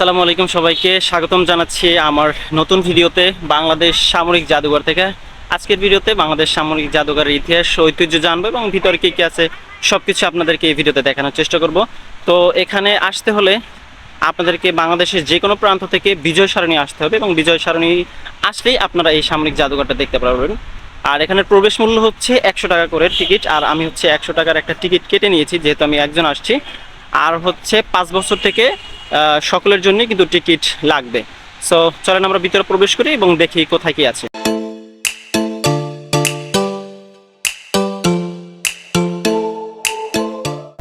আসসালামু আলাইকুম সবাইকে। স্বাগতম জানাচ্ছি আমার নতুন ভিডিওতে বাংলাদেশ সামরিক জাদুঘর থেকে। আজকের ভিডিওতে বাংলাদেশ সামরিক জাদুঘরের ইতিহাস ঐতিহ্য জানব এবং ভিতরে কী কী আছে সব কিছু আপনাদেরকে এই ভিডিওতে দেখানোর চেষ্টা করব। তো এখানে আসতে হলে আপনাদেরকে বাংলাদেশের যে কোনো প্রান্ত থেকে বিজয় সারণী আসতে হবে এবং বিজয় সারণী আসলেই আপনারা এই সামরিক জাদুঘরটা দেখতে পারবেন। আর এখানে প্রবেশ মূল্য হচ্ছে একশো টাকা করে টিকিট, আর আমি হচ্ছে একশো টাকার একটা টিকিট কেটে নিয়েছি, যেহেতু আমি একজন আসছি। আর হচ্ছে পাঁচ বছর থেকে সকলের জন্য কিন্তু টিকিট লাগবে। সো চলেন আমরা ভিতরে প্রবেশ করি এবং দেখি কোথায় কি আছে।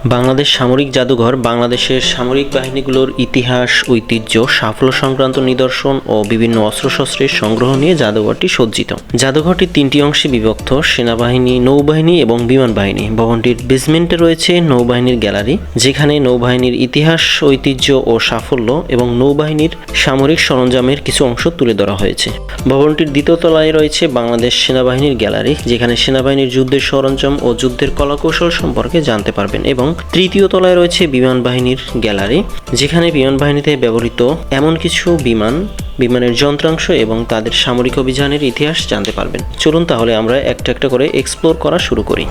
বাংলাদেশ সামরিক জাদুঘর, বাংলাদেশের সামরিক বাহিনীগুলোর ইতিহাস, ঐতিহ্য, সাফল্য সংক্রান্ত নিদর্শন ও বিভিন্ন অস্ত্রশস্ত্রের সংগ্রহ নিয়ে জাদুঘরটি সজ্জিত। জাদুঘরটি তিনটি অংশে বিভক্ত, সেনাবাহিনী, নৌবাহিনী এবং বিমান বাহিনী। ভবনটির বেসমেন্টে রয়েছে নৌবাহিনীর গ্যালারি, যেখানে নৌবাহিনীর ইতিহাস, ঐতিহ্য ও সাফল্য এবং নৌবাহিনীর সামরিক সরঞ্জামের কিছু অংশ তুলে ধরা হয়েছে। ভবনটির দ্বিতীয় তলায় রয়েছে বাংলাদেশ সেনাবাহিনীর গ্যালারি, যেখানে সেনাবাহিনীর যুদ্ধের সরঞ্জাম ও যুদ্ধের কলাকৌশল সম্পর্কে জানতে পারবেন এবং তৃতীয় তলায় রয়েছে বিমান বাহিনীর গ্যালারি, যেখানে বিমান বাহিনীতে ব্যবহৃত এমন কিছু বিমান, বিমানের যন্ত্রাংশ এবং তাদের সামরিক অভিযানের ইতিহাস জানতে পারবেন। চলুন তাহলে আমরা একটা একটা করে এক্সপ্লোর করা শুরু করি।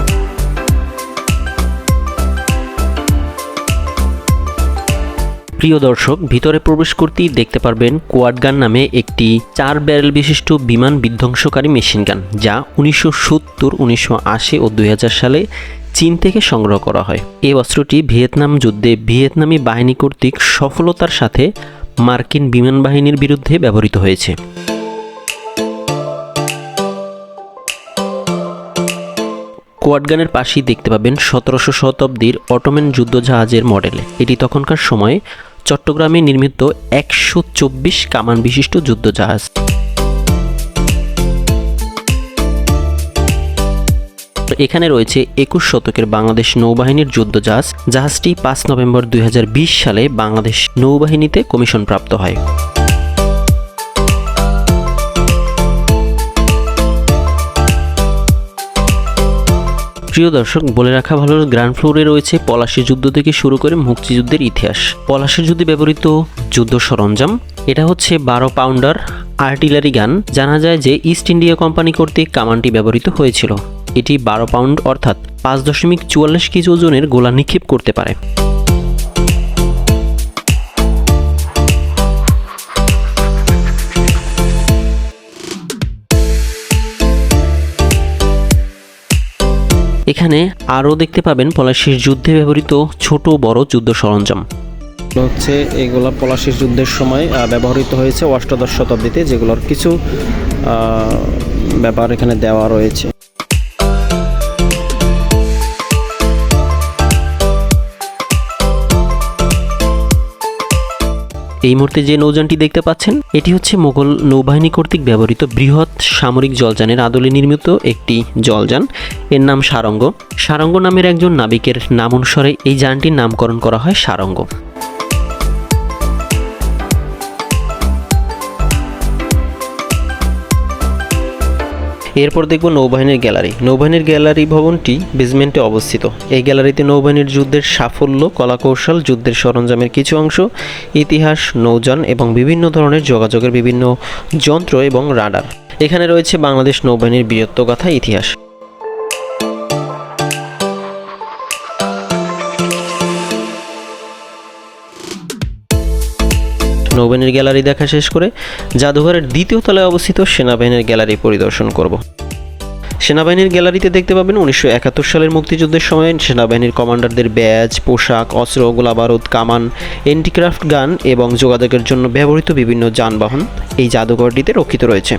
প্রিয় দর্শক, ভিতরে প্রবেশ করতেই দেখতে পারবেন কোয়াডগান নামে একটি চার ব্যারেল বিশিষ্ট বিমান বিধ্বংসকারী মেশিন গান, যা উনিশশো সত্তর, উনিশশো আশি ও দুই হাজার সালে চীন থেকে সংগ্রহ করা হয়। এই অস্ত্রটি ভিয়েতনাম যুদ্ধে ভিয়েতনামি বাহিনী কর্তৃক সফলতার সাথে মার্কিন বিমান বাহিনীর বিরুদ্ধে ব্যবহৃত হয়েছে। কোয়াডগানের পাশেই দেখতে পাবেন সতেরোশো শতাব্দীর অটোম্যান যুদ্ধজাহাজের মডেল। এটি তখনকার সময়ে চট্টগ্রামে নির্মিত একশো চব্বিশ কামান বিশিষ্ট যুদ্ধজাহাজ। এখানে রয়েছে একুশ শতকের বাংলাদেশ নৌবাহিনীর যুদ্ধ জাহাজ জাহাজটি পাঁচ নভেম্বর দুই হাজার বিশ সালে বাংলাদেশ নৌবাহিনীতে কমিশন প্রাপ্ত হয়। প্রিয় দর্শক, বলে রাখা ভালো গ্রান্ড ফ্লোরে রয়েছে পলাশী যুদ্ধ থেকে শুরু করে মুক্তিযুদ্ধের ইতিহাস। পলাশির যুদ্ধে ব্যবহৃত যুদ্ধ সরঞ্জাম, এটা হচ্ছে বারো পাউন্ডার আর্টিলারি গান। জানা যায় যে ইস্ট ইন্ডিয়া কোম্পানি কর্তৃক কামানটি ব্যবহৃত হয়েছিল। এটি বারো পাউন্ড, অর্থাৎ পাঁচ দশমিক চুয়াল্লিশ কেজি ওজনের গোলা নিক্ষেপ করতে পারে। এখানে আরও দেখতে পাবেন পলাশির যুদ্ধে ব্যবহৃত ছোট বড় যুদ্ধ সরঞ্জাম। হচ্ছে এগুলা পলাশির যুদ্ধের সময় ব্যবহৃত হয়েছে অষ্টাদশ শতাব্দীতে, যেগুলোর কিছু ব্যাপার এখানে দেওয়া রয়েছে। এই মুহূর্তে যে নৌযানটি দেখতে পাচ্ছেন, এটি হচ্ছে মোগল নৌবাহিনী কর্তৃক ব্যবহৃত বৃহৎ সামরিক জলযানের আদলে নির্মিত একটি জলযান। এর নাম সারঙ্গ। সারঙ্গ নামের একজন নাবিকের নাম অনুসারে এই যানটির নামকরণ করা হয় সারঙ্গ। এরপর দেখব নৌবাহিনীর গ্যালারি। নৌবাহিনীর গ্যালারি ভবনটি বেজমেন্টে অবস্থিত। এই গ্যালারিতে নৌবাহিনীর যুদ্ধের সাফল্য, কলাকৌশল, যুদ্ধের সরঞ্জামের কিছু অংশ, ইতিহাস, নৌযান এবং বিভিন্ন ধরনের যোগাযোগের বিভিন্ন যন্ত্র এবং রাডার। এখানে রয়েছে বাংলাদেশ নৌবাহিনীর বীরত্বগাথা ইতিহাস। নৌবাহিনীর গ্যালারি দেখা শেষ করে জাদুঘরের দ্বিতীয় তলায় অবস্থিত সেনাবাহিনীর গ্যালারি পরিদর্শন করব। সেনাবাহিনীর গ্যালারিতে দেখতে পাবেন উনিশশো একাত্তর সালের মুক্তিযুদ্ধের সময় সেনাবাহিনীর কমান্ডারদের ব্যাজ, পোশাক, অস্ত্র, গোলাবারুদ, কামান, এন্টিক্রাফট গান এবং যোগাযোগের জন্য ব্যবহৃত বিভিন্ন যানবাহন এই জাদুঘরটিতে রক্ষিত রয়েছে।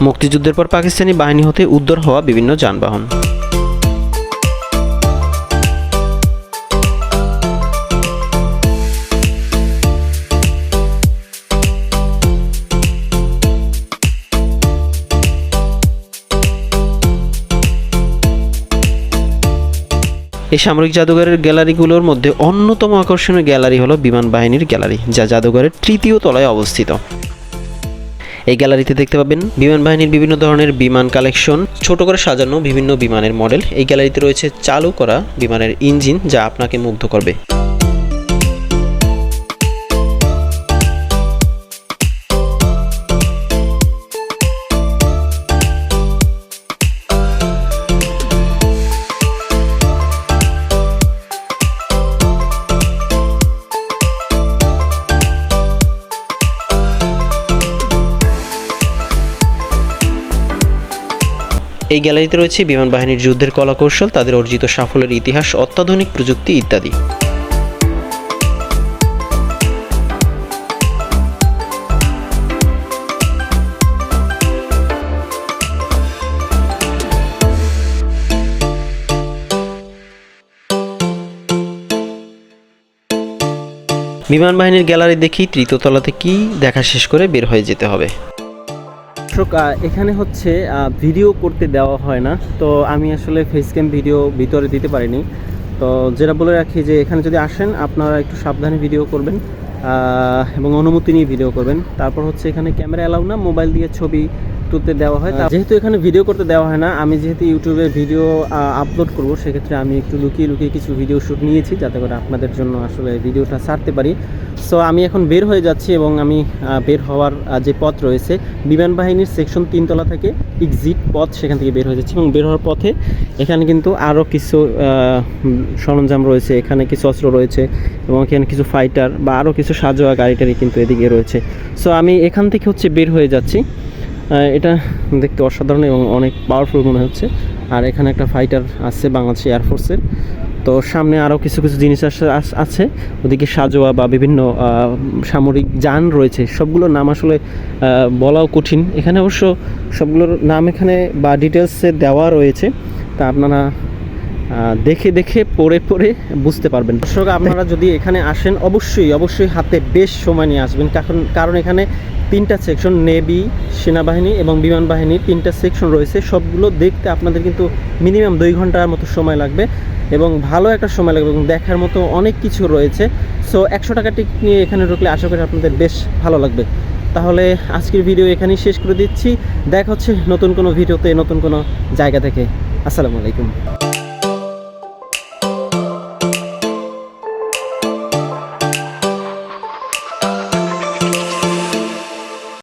মুক্তিযুদ্ধের পর পাকিস্তানি বাহিনী হতে উদ্ধার হওয়া বিভিন্ন যানবাহন। এই সামরিক জাদুঘরের গ্যালারিগুলোর মধ্যে অন্যতম আকর্ষণীয় গ্যালারি হলো বিমান বাহিনীর গ্যালারি, যা জাদুঘরের তৃতীয় তলায় অবস্থিত। এই গ্যালারিতে দেখতে পাবেন বিমান বাহিনীর বিভিন্ন ধরনের বিমান কালেকশন, ছোট করে সাজানো বিভিন্ন বিমানের মডেল। এই গ্যালারিতে রয়েছে চালু করা বিমানের ইঞ্জিন, যা আপনাকে মুগ্ধ করবে। এই গ্যালারিতে রয়েছে বিমান বাহিনীর যুদ্ধের কলাকৌশল, তাদের অর্জিত সাফল্যের ইতিহাস, অত্যাধুনিক প্রযুক্তি ইত্যাদি। বিমান বাহিনীর গ্যালারি দেখি, তৃতীয় তলাতে কি দেখা শেষ করে বের হয়ে যেতে হবে। দর্শক এখানে হচ্ছে ভিডিও করতে দেওয়া হয় না। তো আমি আসলে ফেস ক্যাম ভিডিও ভিতরে দিতে পারিনি। তো যেটা বলে রাখি যে, এখানে যদি আসেন, আপনারা একটু সাবধানে ভিডিও করবেন এবং অনুমতি নিয়ে ভিডিও করবেন। তারপর হচ্ছে এখানে ক্যামেরা অ্যালাউ না মোবাইল দিয়ে ছবি তুলতে দেওয়া হয় যেহেতু এখানে ভিডিও করতে দেওয়া হয় না, আমি যেহেতু ইউটিউবে ভিডিও আপলোড করব, সেক্ষেত্রে আমি একটু লুকিয়ে লুকিয়ে কিছু ভিডিও শ্যুট নিয়েছি, যাতে করে আপনাদের জন্য আসলে ভিডিওটা ছাড়তে পারি। সো আমি এখন বের হয়ে যাচ্ছি এবং আমি বের হওয়ার যে পথ রয়েছে, বিমান বাহিনীর সেকশন তিনতলা থেকে এক্সিট পথ সেখান থেকে বের হয়ে যাচ্ছি এবং বের হওয়ার পথে এখানে কিন্তু আরও কিছু সরঞ্জাম রয়েছে, এখানে কিছু অস্ত্র রয়েছে এবং এখানে কিছু ফাইটার বা আরও কিছু সাজোয়া গাড়ি টাড়ি কিন্তু এদিকে রয়েছে। সো আমি এখান থেকে হচ্ছে বের হয়ে যাচ্ছি। এটা দেখতে অসাধারণ এবং অনেক পাওয়ারফুল মনে হচ্ছে। আর এখানে একটা ফাইটার আছে বাংলাদেশ এয়ারফোর্সের তো সামনে আরও কিছু কিছু জিনিস আছে। ওদিকে সাজোয়া বা বিভিন্ন সামরিক যান রয়েছে। সবগুলোর নাম আসলে বলাও কঠিন। এখানে অবশ্য সবগুলোর নাম এখানে বা ডিটেলসে দেওয়া রয়েছে। তা আপনারা দেখে দেখে, পড়ে পড়ে বুঝতে পারবেন। দর্শক, আপনারা যদি এখানে আসেন, অবশ্যই অবশ্যই হাতে বেশ সময় নিয়ে আসবেন। কারণ কারণ এখানে তিনটা সেকশন নেভি, সেনাবাহিনী এবং বিমান বাহিনীর তিনটা সেকশন রয়েছে। সবগুলো দেখতে আপনাদের কিন্তু মিনিমাম দুই ঘণ্টার মতো সময় লাগবে এবং ভালো একটা সময় লাগবে এবং দেখার মতো অনেক কিছু রয়েছে। সো একশো টাকা টিকিট নিয়ে এখানে ঢুকলে আশা করি আপনাদের বেশ ভালো লাগবে। তাহলে আজকের ভিডিও এখানেই শেষ করে দিচ্ছি। দেখা হচ্ছে নতুন কোনো ভিডিওতে নতুন কোনো জায়গা থেকে। আসসালামু আলাইকুম।